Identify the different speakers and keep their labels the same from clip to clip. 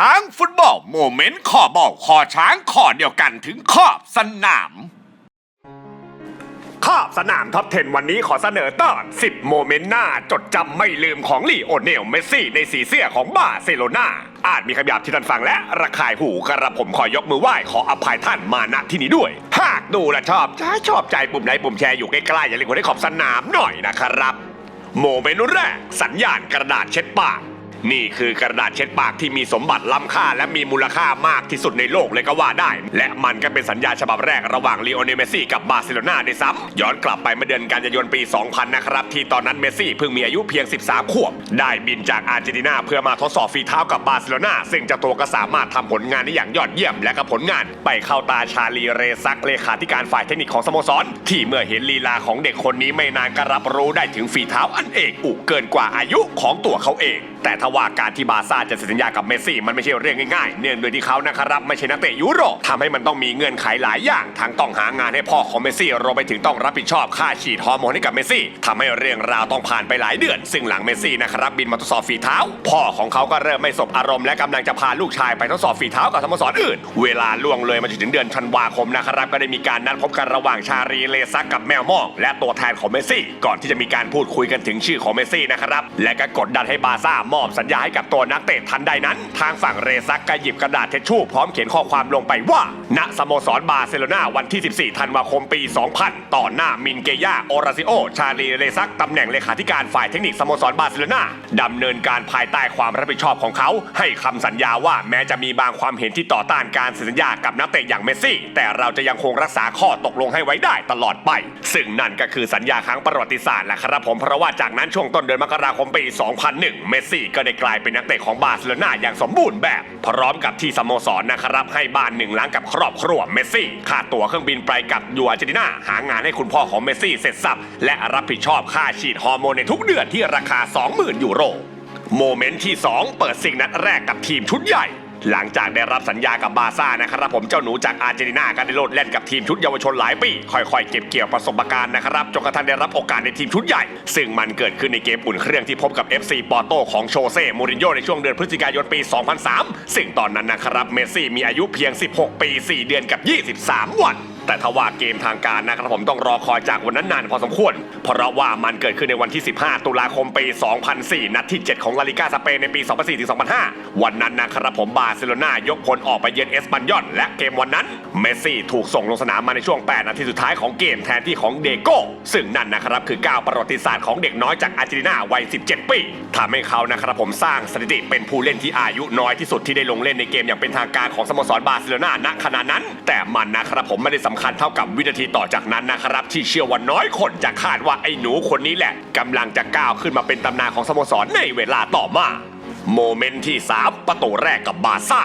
Speaker 1: ช้างฟุตบอลโมเมนต์ขอบอกขอช้างขอเดียวกันถึงขอบสนาม
Speaker 2: ขอบสนามท็อป 10 วันนี้ขอเสนอตอน 10 โมเมนต์หน้าจดจำไม่ลืมของลีโอเนลเมสซี่ในสีเสื้อของบาร์เซโลนาอาจมีคำหยาบที่ท่านฟังและระคายหูกระผมขอยกมือไหว้ขออภัยท่านมาณที่นี้ด้วย หากดูและชอบใช้ชอบใจปุ่มไหนปุ่มแชร์อยู่ใกล้ๆอย่าลืมกดให้ขอบสนามหน่อยนะครับ โมเมนต์แรกสัญญาณกระดาษเช็ดปาก นี่คือกระดาษเช็ดปากที่มีสมบัติล้ำค่า และมีมูลค่ามากที่สุดในโลกเลยก็ว่าได้ และมันก็เป็นสัญญาฉบับแรกระหว่างลีโอเนลเมสซี่กับบาร์เซโลนาด้วยซ้ำย้อนกลับไปเมื่อเดือนกันยายนปี 2000 นะครับ ที่ตอนนั้นเมสซี่เพิ่งมีอายุเพียง 13 ขวบ ได้บินจากอาร์เจนตินาเพื่อมาทดสอบฝีเท้ากับบาร์เซโลนาซึ่งเจ้าตัวก็สามารถทำผลงานได้อย่างยอดเยี่ยม และก็ผลงาน ไปเข้าตาชาลีเรซักเลขาธิการฝ่ายเทคนิคของสโมสร ที่เมื่อเห็นลีลาของเด็กคนนี้ไม่นานก็รับรู้ได้ถึงฝีเท้าอันเอกอุกเกินกว่าอายุของตัวเขาเองแต่ทว่าการที่บาร์ซ่าจะเซ็นสัญญากับเมสซี่มันไม่ใช่เรื่องง่ายๆ เนื่องด้วยที่เขานะครับไม่ใช่นักเตะยุโรปทำให้มันต้องมีเงื่อนไขหลายอย่างทั้งต้องหางานให้พ่อของเมสซี่รวมไปถึงต้องรับผิดชอบค่าฉีดฮอร์โมนให้กับเมสซี่ทำให้เรื่องราวต้องผ่านไปหลายเดือน ซึ่งหลังเมสซี่นะครับบินมาทดสอบฝีเท้า พ่อของเขาก็เริ่มไม่สบอารมณ์และกำลังจะพาลูกชายไปทดสอบฝีเท้ากับสโมสรอื่น เวลาล่วงเลยมาจนถึงเดือนธันวาคมนะครับก็ได้มีการนัดพบกันระหว่างชารีเลซักกับแมวมองและตัวแทนของเมสซี่ ก่อนที่จะมีการพูดคุยกันถึงชื่อของเมสซี่นะครับและก็กดดันให้บาซ่ามอบสัญญาให้กับตัวนักเตะทันใดนั้น ทางฝั่งเรซักก็หยิบกระดาษเทชชู่พร้อมเขียนข้อความลงไปว่า ณสโมสรบาร์เซโลนาวันที่ 14 ธันวาคมปี 2000 ต่อหน้ามินเกย่าโอราซิโอ ชาลีเรซักตำแหน่งเลขาธิการฝ่ายเทคนิคสโมสรบาร์เซโลนาดำเนินการภายใต้ความรับผิดชอบของเขา ให้คำสัญญาว่าแม้จะมีบางความเห็นที่ต่อต้านการเซ็นสัญญากับนักเตะอย่างเมสซี่ แต่เราจะยังคงรักษาข้อตกลงให้ไว้ได้ตลอดไป ซึ่งนั่นก็คือสัญญาครั้งประวัติศาสตร์แหละครับผมเพราะว่าจากนั้นช่วงต้นเดือนมกราคมปี 2001 เมสซี่ก็ได้กลายเป็นนักเตะของบาร์เซโลนาอย่างสมบูรณ์แบบ พร้อมกับที่สโมสรนะครับให้บ้านหนึ่งล้างกับครอบครัวเมสซี่ค่าตั๋วเครื่องบินไปกับยูอาร์เจนตินาหางานให้คุณพ่อของเมสซี่เสร็จสับและรับผิดชอบค่าฉีดฮอร์โมนในทุกเดือนที่ราคา 20,000 ยูโร โมเมนต์ที่ 2 เปิดสิ่งนัดแรกกับทีมชุดใหญ่ หลังจากได้รับสัญญากับบาร์ซ่านะครับผมเจ้าหนูจากอาร์เจนตินาก็ได้โลดแล่นกับทีมชุดเยาวชนหลายปีค่อยๆ เก็บเกี่ยวประสบการณ์นะครับจนกระทั่งได้รับโอกาสในทีมชุดใหญ่ ซึ่งมันเกิดขึ้นในเกมอุ่นเครื่องที่พบกับ FC ปอร์โตของโชเซ่มูรินโญ่ในช่วงเดือนพฤศจิกายนปี 2003 ซึ่งตอนนั้นนะครับเมสซี่มีอายุเพียง 16 ปี 4 เดือนกับ 23 วันแต่ทว่าเกมทางการนะครับผมต้องรอคอยจากวันนั้นนานพอสมควร เพราะว่ามันเกิดขึ้นในวันที่ 15 ตุลาคมปี 2004 นัดที่ 7 ของลาลิกาสเปนในปี 2004 ถึง 2005 วันนั้นนะครับผมบาร์เซโลนายกพลออกไปเยือนเอสปันยอนและเกมวันนั้น เมสซี่ถูกส่งลงสนามมาในช่วง 8 นาทีสุดท้ายของเกมแทนที่ของเดโก้ซึ่งนั่นนะครับคือก้าวประวัติศาสตร์ของเด็กน้อยจากอาร์เจนตินาวัย 17 ปีทำให้เขานะครับผมสร้างสถิติเป็นผู้เล่นที่อายุน้อยที่สุดที่ได้ลงเล่นในเกมอย่างเป็นทางการของสโมสรบาร์เซโลนาณขณะนั้น แต่มันนะครับผมไม่ได้สำคัญเท่ากับวินาทีต่อจากนั้นนะครับ ที่เชื่อว่าน้อยคนจะคาดว่าไอ้หนูคนนี้แหละกำลังจะก้าวขึ้นมาเป็นตำนานของสโมสรในเวลาต่อมา โมเมนต์ที่ 3 ประตูแรกกับบาซ่า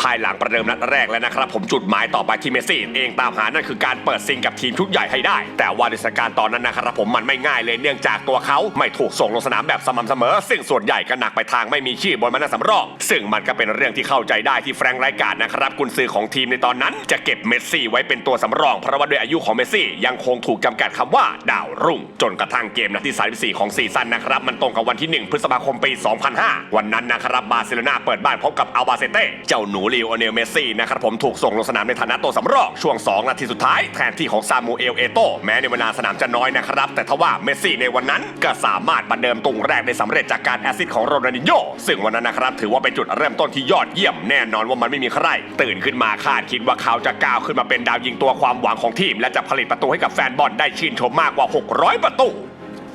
Speaker 2: ภายหลังประเดิมนัดแรกแล้วนะครับ ผมจุดหมายต่อไปที่เมสซี่เองตามหานั่นคือการเปิดซิงกับทีมชุดใหญ่ให้ได้ แต่ว่าในสการ์ตอนนั้นนะครับผมมันไม่ง่ายเลยเนื่องจากตัวเขาไม่ถูกส่งลงสนามแบบสม่ำเสมอ ซึ่งส่วนใหญ่ก็หนักไปทางไม่มีชื่อบนมานาสำรอง ซึ่งมันก็เป็นเรื่องที่เข้าใจได้ที่แฟรงค์ไรการดนะครับกุนซือของทีมในตอนนั้น จะเก็บเมสซี่ไว้เป็นตัวสำรอง เพราะว่าด้วยอายุของเมสซี่ยังคงถูกจำกัดคำว่าดาวรุ่ง จนกระทั่งเกมนัดที่34ของซีซั่นนะครับมันตรงกับวันที่ 1 พฤษภาคมปี 2005 วันนั้นนะครับบาร์เซโลนาเปิดบ้านพบกับอัลบาเซเต้เจ้าหนููลีโอเนลเมซี่นะครับผมถูกส่งลงสนามในฐานะตัวสำรองช่วง 2 นาทีสุดท้ายแทนที่ของซามูเอลเอโตแม้ในเวลาสนามจะน้อยนะครับ แต่ทว่าเมซี่ในวันนั้นก็สามารถประเดิมตุงแรกได้สำเร็จจากการแอซิสของโรนัลดินโญซึ่งวันนั้นนะครับถือว่าเป็นจุดเริ่มต้นที่ยอดเยี่ยมแน่นอนว่ามันไม่มีใคร ตื่นขึ้นมาคาดคิดว่าเขาจะก้าวขึ้นมาเป็นดาวยิงตัวความหวังของทีม และจะผลิตประตูให้กับแฟนบอลได้ชื่นชมมากกว่า 600 ประตู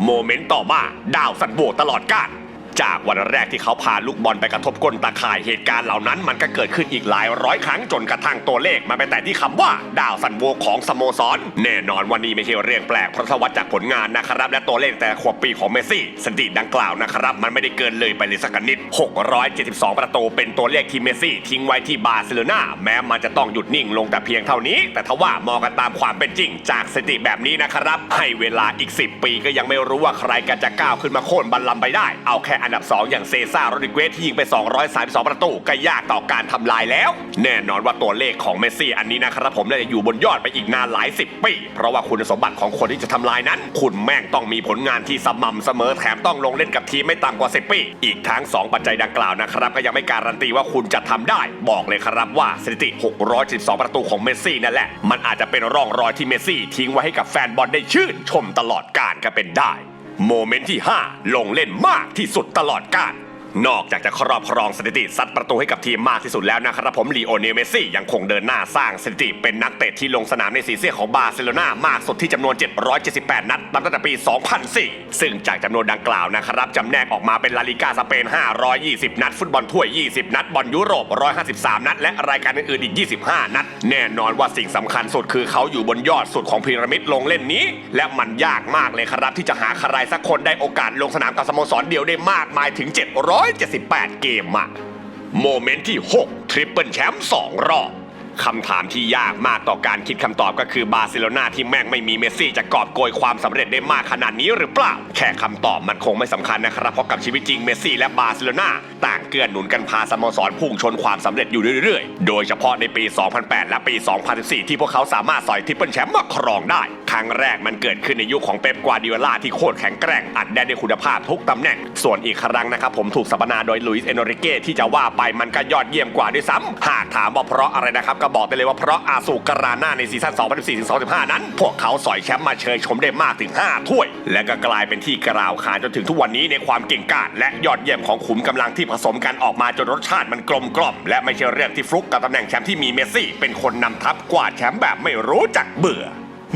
Speaker 2: โมเมนต์ต่อมาดาวสันโบตลอดกาล จากวันแรกที่เขาพาลูกบอลไปกระทบก้นตาข่ายเหตุการณ์เหล่านั้นมันก็เกิดขึ้นอีกหลายร้อยครั้งจนกระทั่งตัวเลขมาไปแต่ที่คำว่า ดาวสันโวของสโมสร แน่นอนวันนี้ไม่ใช่เรื่องแปลกเพราะสวัสดจากผลงานนะครับ และตัวเลขแต่ขวบปีของเมสซี่สถิติดังกล่าวนะครับ มันไม่ได้เกินเลยไปเลยสักนิด 672 ประตูเป็นตัวเลขที่เมสซี่ทิ้งไว้ที่บาร์เซโลนาแม้มันจะต้องหยุดนิ่งลงแต่เพียงเท่านี้ แต่ทว่ามองกันตามความเป็นจริง จากสถิติแบบนี้นะครับ ให้เวลาอีก 10 ปีก็ยังไม่รู้ว่าใครกันจะก้าวขึ้นมาโค่นบัลลังก์ไปได้เอาแค่อันดับ 2 อย่างเซซ่าโรดิเกสที่ยิงไป 232 ประตูก็ยากต่อการทำลายแล้ว แน่นอนว่าตัวเลขของเมสซี่อันนี้นะครับผมน่าจะอยู่บนยอดไปอีกนานหลายสิบปี เพราะว่าคุณสมบัติของคนที่จะทำลายนั้น คุณแม่งต้องมีผลงานที่สม่ำเสมอแถมต้องลงเล่นกับทีมไม่ต่ำกว่า 10 ปี อีกทั้ง 2 ปัจจัยดังกล่าวนะครับ ก็ยังไม่การันตีว่าคุณจะทำได้ บอกเลยครับว่าสถิติ 612 ประตูของเมสซี่นั่นแหละมันอาจจะเป็นร่องรอยที่เมสซี่ทิ้งไว้ให้กับแฟนบอลได้ชื่นชมตลอดกาลก็เป็นได้ โมเมนต์ที่ 5 ลงเล่นมากที่สุดตลอดกาล นอกจากจะครอบครองสถิติซัดประตูให้กับทีมมากที่สุดแล้วนะครับผมลีโอเนลเมสซี่ยังคงเดินหน้าสร้างสถิติเป็นนักเตะที่ลงสนามในสีเสื้อของบาร์เซโลนามากสุดที่จำนวน 778 นัดตั้งแต่ปี 2004 ซึ่งจากจำนวนดังกล่าวนะครับจำแนกออกมาเป็นลาลิกาสเปน 520 นัด ฟุตบอลถ้วย 20 นัด บอลยุโรป 153 นัด และรายการอื่นๆอีก 25 นัด แน่นอนว่าสิ่งสำคัญสุดคือเขาอยู่บนยอดสุดของพีระมิดลงเล่นนี้ และมันยากมากเลยครับที่จะหาใครสักคนได้โอกาสลงสนามกับสโมสรเดียวได้มากมายถึง 700 178 เกมอะโมเมนต์ที่ 6 ทริปเปิลแชมป์2รอบ คำถามที่ยากมากต่อการคิดคำตอบก็คือบาร์เซโลนาที่แม่งไม่มีเมสซี่จะกอบโกยความสำเร็จได้มากขนาดนี้หรือเปล่า แค่คำตอบมันคงไม่สำคัญนะครับ เพราะกับชีวิตจริงเมสซี่และบาร์เซโลนาต่างเกื้อหนุนกันพาสโมสรพุ่งชนความสำเร็จอยู่เรื่อยๆ โดยเฉพาะในปี 2008 และปี 2014 ที่พวกเขาสามารถสอยทิปเปิลแชมป์มาครองได้ ครั้งแรกมันเกิดขึ้นในยุคของเป๊ปกวาดิโอลาที่โคตรแข็งแกร่งอัดแน่นด้วยคุณภาพทุกตำแหน่ง ส่วนอีกครั้งนะครับผมถูกสัมปนาโดยลุยส์เอนริเก้ที่จะว่าไปมันก็ยอดเยี่ยมกว่าด้วยซ้ำหากถามว่าเพราะอะไรนะครับก็บอกได้เลยว่าเพราะอาสูการาน่าในซีซั่น 2014-2015 นั้น พวกเขาสอยแชมป์มาเชยชมได้มากถึง 5 ถ้วย และก็กลายเป็นที่กล่าวขานจนถึงทุกวันนี้ในความเก่งกาจและยอดเยี่ยมของขุมกำลังที่ผสมกันออกมาจนรสชาติมันกลมกล่อมและไม่ใช่เรื่องที่ฟลุกกับตำแหน่งแชมป์ที่มีเมสซี่ เป็นคนนำทัพกวาดแชมป์แบบไม่รู้จักเบื่อ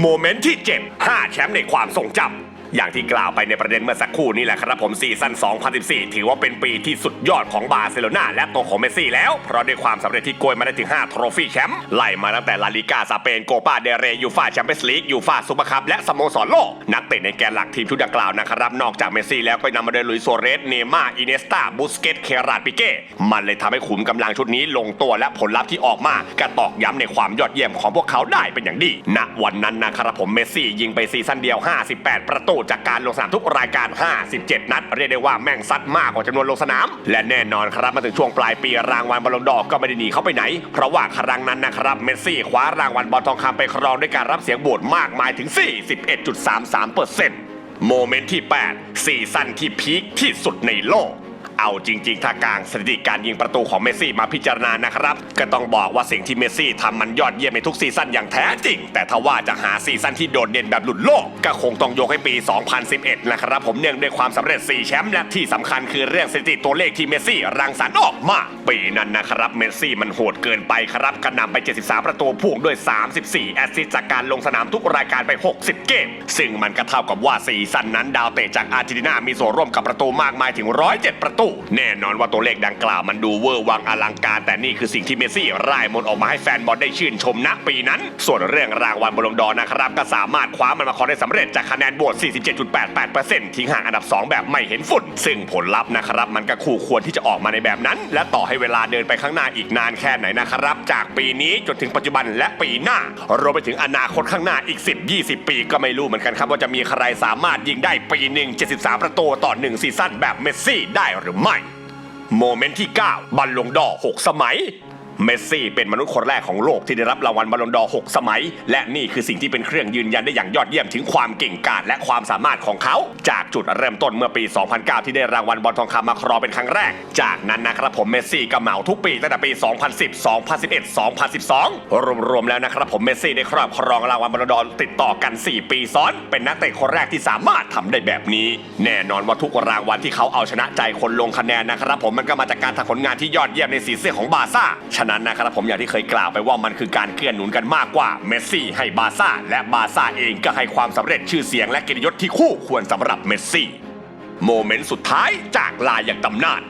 Speaker 2: โมเมนต์ที่เจ็บ5แชมป์ในความทรงจำ อย่างที่กล่าวไปในประเด็นเมื่อสักครู่นี่แหละครับผมซีซั่น 2014 ถือว่าเป็นปีที่สุดยอดของบาร์เซโลนาและตัวของเมสซี่แล้ว เพราะด้วยความสำเร็จที่โกยมาได้ถึง 5 โทรฟี่แชมป์ไล่มาตั้งแต่ลาลิกาสเปนโกปาเดเรยูฟาแชมเปี้ยนส์ลีกยูฟาซูเปอร์คัพและสโมสรโลก นักเตะในแกนหลักทีมชุดดังกล่าวนะครับนอกจากเมสซี่แล้วก็นำมาโดยลุยโซเรสเนม่าอินเนสตาบูสเกตเคราดปิเก้มันเลยทำให้ขุมกำลังชุดนี้ลงตัวและผลลัพธ์ที่ออกมาก็ตอกย้ำในความยอดเยี่ยมของพวกเขาได้เป็นอย่างดีณวันนั้นนะครับผมเมสซี่ยิงไปซีซั่นเดียว 58 ประตูจากการลงสนามทุกรายการ 57 นัด เรียกได้ว่าแม่งซัดมากกว่าจำนวนลงสนาม และแน่นอนครับมาถึงช่วงปลายปีรางวัลบอลลงดอกก็ไม่ได้หนีเขาไปไหน เพราะว่าครั้งนั้นนะครับเมสซี่คว้ารางวัลบอลทองคำไปครองด้วยการรับเสียงโหวตมากมายถึง 41.33%โมเมนต์ที่ 8 ซีซั่นที่พีคที่สุดในโลก เอาจริงๆ ถ้ากลางสถิติการยิงประตูของเมสซี่มาพิจารณานะครับ ก็ต้องบอกว่าสิ่งที่เมสซี่ทำมันยอดเยี่ยมในทุกซีซั่นอย่างแท้จริง แต่ถ้าว่าจะหาซีซั่นที่โดดเด่นแบบหลุดโลก ก็คงต้องยกให้ปี 2011 นะครับผมเนื่องด้วยความสำเร็จ 4 แชมป์และที่สำคัญคือเรื่องสถิติตัวเลขที่เมสซี่รังสรรค์ออกมา ปีนั้นนะครับเมสซี่มันโหดเกินไปครับกระนำไป 73 ประตูพ่วงด้วย 34 แอสซิสต์จากการลงสนามทุกรายการไป 60 เกม ซึ่งมันก็เท่ากับว่าซีซั่นนั้นดาวเตะจากอาร์เจนตินามีส่วนร่วมกับประตูมากมายถึง 107 ประตูแน่นอนว่าตัวเลขดังกล่าวมันดูเวอร์วังอลังการ แต่นี่คือสิ่งที่เมสซี่ร่ายมนออกมาให้แฟนบอลได้ชื่นชมณปีนั้น ส่วนเรื่องรางวัลบอลลงดอนะครับก็สามารถคว้ามันมาครองได้สำเร็จจากคะแนนโหวต 47.88%ทิ้งห่างอันดับ 2 แบบไม่เห็นฝุ่น ซึ่งผลลัพธ์นะครับมันก็คู่ควรที่จะออกมาในแบบนั้น และต่อให้เวลาเดินไปข้างหน้าอีกนานแค่ไหนนะครับ จากปีนี้จนถึงปัจจุบันและปีหน้ารวมไปถึงอนาคตข้างหน้าอีก 10-20 ปี ก็ไม่รู้เหมือนกันครับว่าจะมีใครสามารถยิงได้ปีหนึ่ง73 ประตูต่อหนึ่งซีซั่นแบบเมสซี่ได้หรือไม่ โมเมนต์ที่ 9 บัลลงดอ 6 สมัย เมสซี่เป็นมนุษย์คนแรกของโลกที่ได้รับรางวัลบัลลงดอร์6สมัย และนี่คือสิ่งที่เป็นเครื่องยืนยันได้อย่างยอดเยี่ยมถึงความเก่งกาจและความสามารถของเขา จากจุดเริ่มต้นเมื่อปี 2009 ที่ได้รางวัลบอลทองคำมาครองเป็นครั้งแรก จากนั้นนะครับผมเมสซี่ก็เหมาทุกปีตั้งแต่ปี 2010 2011 2012 รวมๆแล้วนะครับผมเมสซี่ได้ครอบครองรางวัลบัลลงดอร์ติดต่อกัน 4 ปีซ้อน เป็นนักเตะคนแรกที่สามารถทำได้แบบนี้ แน่นอนว่าทุกรางวัลที่เขาเอาชนะใจคนลงคะแนนนะครับผมมันก็มาจากการทำผลงานที่ยอดเยี่ยมในสีเสื้อของบาซ่าฉะนั้นนะครับผมอย่างที่เคยกล่าวไปว่ามันคือการเกื้อนหนุนกันมากกว่าเมสซี่ให้บาซ่าและบาซ่าเองก็ให้ความสำเร็จชื่อเสียงและเกียรติยศที่คู่ควรสำหรับเมสซี่โมเมนต์สุดท้ายจากลายอย่างตำนาน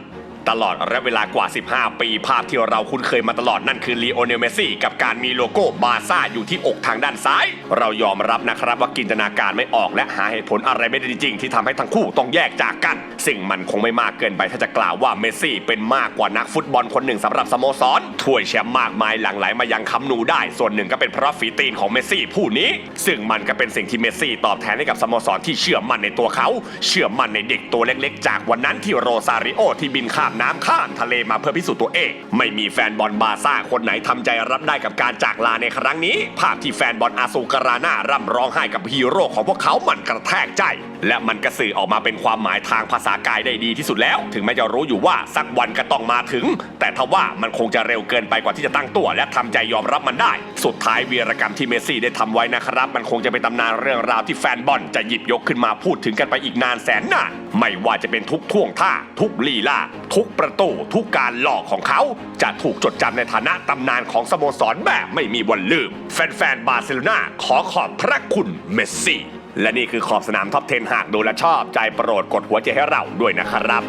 Speaker 2: ตลอดระยะเวลากว่า 15 ปี ภาพที่เราคุ้นเคยมาตลอดนั่นคือลีโอเนลเมสซี่กับการมีโลโก้บาซ่าอยู่ที่อกทางด้านซ้าย เรายอมรับนะครับว่าจินตนาการไม่ออกและหาเหตุผลอะไรไม่ได้จริงๆ ที่ทำให้ทั้งคู่ต้องแยกจากกันสิ่งมันคงไม่มากเกินไปถ้าจะกล่าวว่าเมสซี่เป็นมากกว่านักฟุตบอลคนหนึ่งสำหรับสโมสรถ้วยแชมป์มากมายหลั่งไหลมายังคำนูได้ ส่วนหนึ่งก็เป็นเพราะฝีตีนของเมสซี่ผู้นี้ ซึ่งมันก็เป็นสิ่งที่เมสซี่ตอบแทนให้กับสโมสรที่เชื่อมั่นในตัวเขา เชื่อมั่นในเด็กตัวเล็ก ๆ จากวันนั้นที่โรซาริโอที่บินข้ามน้ำข้ามทะเลมาเพื่อพิสูจน์ตัวเอง ไม่มีแฟนบอลบาร์ซ่าคนไหนทำใจรับได้กับการจากลาในครั้งนี้ ภาพที่แฟนบอลอาซูการาน่าร่ำร้องไห้กับฮีโร่ของพวกเขามันกระแทกใจ และมันกระสื่อออกมาเป็นความหมายทางภาษากายได้ดีที่สุดแล้ว ถึงแม้จะรู้อยู่ว่าสักวันก็ต้องมาถึง แต่ทว่ามันคงจะเร็วเกินไปกว่าที่จะตั้งตัว และทำใจยอมรับมันได้ สุดท้ายวีรกรรมที่เมสซี่ได้ทำไว้นะครับ มันคงจะเป็นตำนานเรื่องราวที่แฟนบอลจะหยิบยกขึ้นมาพูดถึงกันไปอีกนานแสนนานไม่ว่าจะเป็นทุกท่วงท่า ทุกลีลา ทุกประตู ทุกการหลอกของเขา จะถูกจดจำในฐานะตำนานของสโมสรแบบไม่มีวันลืม แฟนๆ บาร์เซโลนาขอขอบพระคุณเมสซี่ และนี่คือขอบสนามท็อป 10 หากดูและชอบใจโปรดกดหัวใจให้เราด้วยนะครับ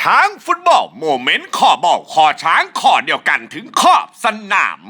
Speaker 1: ช้างฟุตบอลโมเมนต์ขอบอกขอช้างขอเดียวกันถึงขอบสนาม